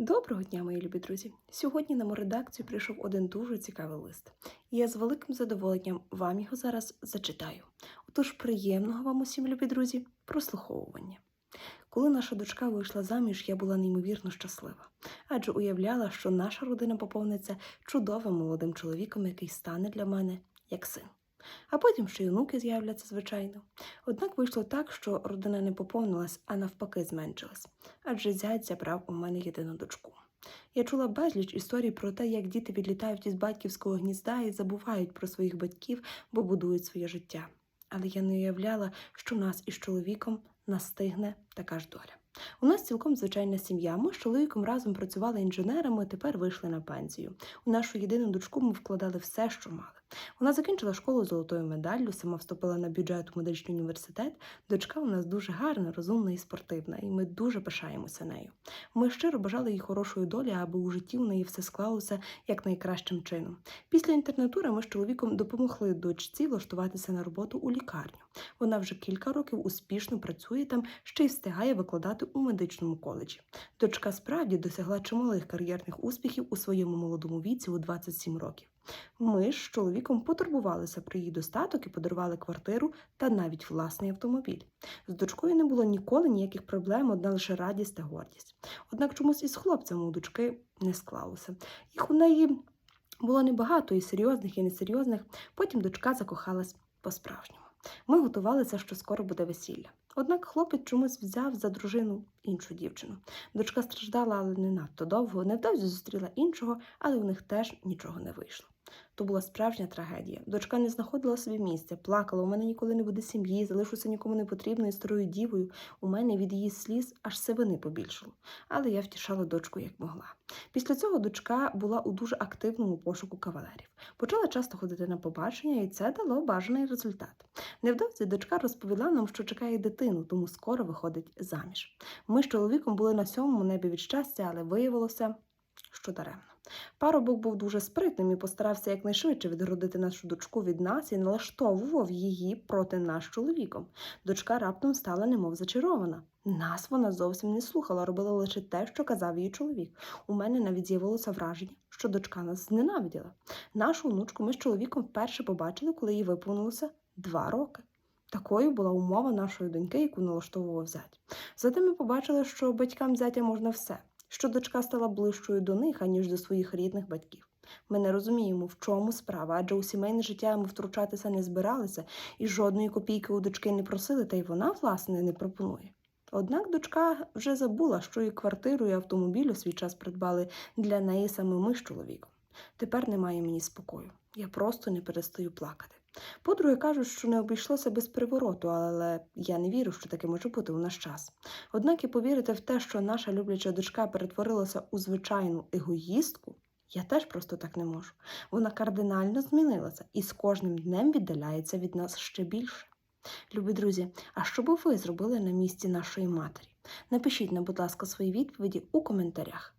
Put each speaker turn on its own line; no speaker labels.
Доброго дня, мої любі друзі! Сьогодні на мою редакцію прийшов один дуже цікавий лист, і я з великим задоволенням вам його зараз зачитаю. Отож, приємного вам усім, любі друзі, прослуховування. Коли наша дочка вийшла заміж, я була неймовірно щаслива, адже уявляла, що наша родина поповниться чудовим молодим чоловіком, який стане для мене як син. А потім ще й онуки з'являться, звичайно. Однак вийшло так, що родина не поповнилась, а навпаки зменшилась, адже зять забрав у мене єдину дочку. Я чула безліч історій про те, як діти відлітають із батьківського гнізда і забувають про своїх батьків, бо будують своє життя. Але я не уявляла, що нас із чоловіком настигне така ж доля. У нас цілком звичайна сім'я. Ми з чоловіком разом працювали інженерами, тепер вийшли на пенсію. У нашу єдину дочку ми вкладали все, що мали. Вона закінчила школу золотою медаллю, сама вступила на бюджет у медичний університет. Дочка у нас дуже гарна, розумна і спортивна, і ми дуже пишаємося нею. Ми щиро бажали їй хорошої долі, аби у житті у неї все склалося як найкращим чином. Після інтернатури ми з чоловіком допомогли дочці влаштуватися на роботу у лікарню. Вона вже кілька років успішно працює там, ще й встигає викладати у медичному коледжі. Дочка справді досягла чималих кар'єрних успіхів у своєму молодому віці у 27 років. Ми з чоловіком потурбувалися про її достаток і подарували квартиру та навіть власний автомобіль. З дочкою не було ніколи ніяких проблем, одна лише радість та гордість. Однак чомусь із хлопцями у дочки не склалося. Їх у неї було небагато і серйозних, і несерйозних. Потім дочка закохалась по-справжньому. Ми готувалися, що скоро буде весілля. Однак хлопець чомусь взяв за дружину іншу дівчину. Дочка страждала, але не надто довго. Невдовзі зустріла іншого, але у них теж нічого не вийшло. То була справжня трагедія. Дочка не знаходила собі місця, плакала. У мене ніколи не буде сім'ї, залишуся нікому не потрібною старою дівою. У мене від її сліз аж сивини побільшало. Але я втішала дочку як могла. Після цього дочка була у дуже активному пошуку кавалерів. Почала часто ходити на побачення, і це дало бажаний результат. Невдовзі дочка розповіла нам, що чекає дитину, тому скоро виходить заміж. Ми з чоловіком були на сьомому небі від щастя, але виявилося, що даремно. Парубок був дуже спритним і постарався якнайшвидше відгородити нашу дочку від нас і налаштовував її проти нас чоловіком. Дочка раптом стала немов зачарована. Нас вона зовсім не слухала, робила лише те, що казав її чоловік. У мене навіть з'явилося враження, що дочка нас зненавиділа. Нашу онучку ми з чоловіком вперше побачили, коли їй виповнилося два роки. Такою була умова нашої доньки, яку налаштовував зять. Зате ми побачили, що батькам зятя можна все, що дочка стала ближчою до них, аніж до своїх рідних батьків. Ми не розуміємо, в чому справа, адже у сімейне життя ми втручатися не збиралися і жодної копійки у дочки не просили, та й вона, власне, не пропонує. Однак дочка вже забула, що і квартиру, і автомобіль у свій час придбали для неї саме ми з чоловіком. Тепер немає мені спокою. Я просто не перестаю плакати. Подруги кажуть, що не обійшлося без привороту, але я не вірю, що таке може бути у наш час. Однак і повірити в те, що наша любляча дочка перетворилася у звичайну егоїстку, я теж просто так не можу. Вона кардинально змінилася і з кожним днем віддаляється від нас ще більше. Любі друзі, а що би ви зробили на місці нашої матері? Напишіть нам, будь ласка, свої відповіді у коментарях.